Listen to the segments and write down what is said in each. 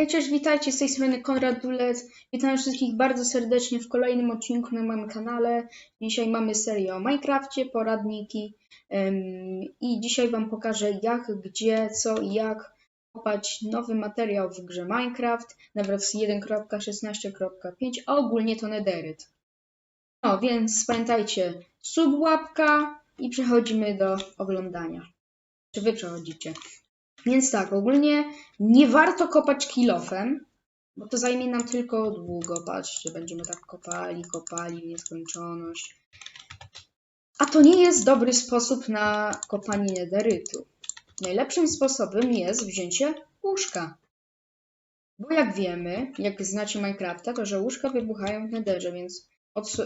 Hej, cześć, witajcie, z tej strony Konrad Dulec. Witam wszystkich bardzo serdecznie w kolejnym odcinku na moim kanale. Dzisiaj mamy serię o Minecrafcie, poradniki em, i dzisiaj Wam pokażę jak, gdzie, co i jak kopać nowy materiał w grze Minecraft na wersji 1.16.5, a ogólnie to nederyt. No, więc pamiętajcie, sub, łapka i przechodzimy do oglądania. Czy Wy przechodzicie? Więc tak, ogólnie nie warto kopać kilofem, bo to zajmie nam tylko długo. Patrzcie, będziemy tak kopali, kopali w nieskończoność. A to nie jest dobry sposób na kopanie nederytu. Najlepszym sposobem jest wzięcie łóżka. Bo jak wiemy, jak znacie Minecrafta, to że łóżka wybuchają w nederze, więc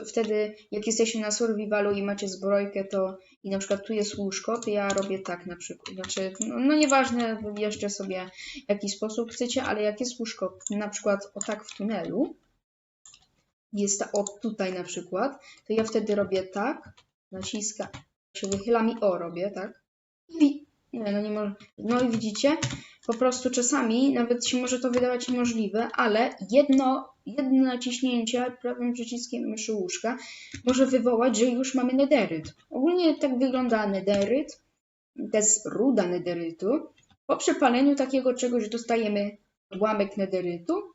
wtedy jak jesteście na survivalu i macie zbrojkę, to i na przykład tu jest łóżko, to ja robię tak na przykład. Znaczy, no, no nieważne, wybierzcie sobie w jaki sposób chcecie, ale jak jest łóżko na przykład o tak w tunelu, jest ta, o tutaj na przykład, to ja wtedy robię tak, naciskam, się wychylam i o robię, tak? I nie, no nie może. No i widzicie, po prostu czasami nawet się może to wydawać niemożliwe, ale jedno, jedno naciśnięcie prawym przyciskiem myszy łóżka może wywołać, że już mamy nederyt. Ogólnie tak wygląda nederyt. To jest ruda nederytu. Po przepaleniu takiego czegoś dostajemy odłamek nederytu.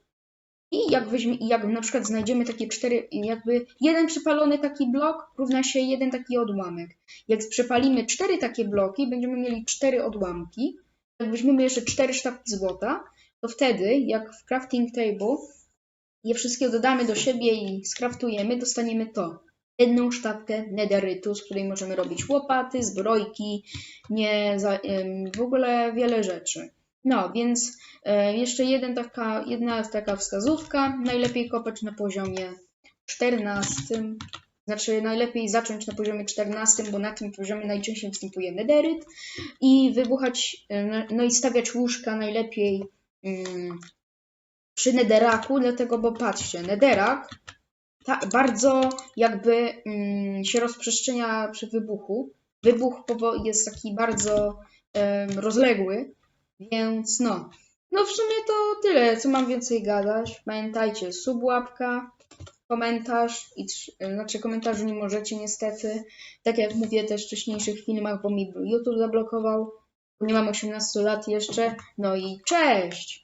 I jak, weźmie, jak na przykład znajdziemy takie cztery, jakby jeden przypalony taki blok równa się jeden taki odłamek. Jak przepalimy cztery takie bloki, będziemy mieli cztery odłamki. Jak weźmiemy jeszcze cztery sztabki złota, to wtedy, jak w crafting table je wszystkie dodamy do siebie i skraftujemy, dostaniemy to. Jedną sztabkę nederytu, z której możemy robić łopaty, zbrojki, nie za, w ogóle wiele rzeczy. No, więc e, jeszcze jeden taka, jedna taka wskazówka. Najlepiej kopać na poziomie 14. Znaczy, najlepiej zacząć na poziomie 14, bo na tym poziomie najczęściej występuje nederyt. I wybuchać, no- no i stawiać łóżka najlepiej mm, przy nederaku, dlatego, bo patrzcie, nederak ta, bardzo jakby mm, się rozprzestrzenia przy wybuchu. Wybuch jest taki bardzo rozległy, więc no. No w sumie to tyle, co mam więcej gadać. Pamiętajcie, subłapka, komentarz, i znaczy komentarzu nie możecie niestety. Tak jak mówię też w wcześniejszych filmach, bo mi YouTube zablokował. Nie mam 18 lat jeszcze. No i cześć!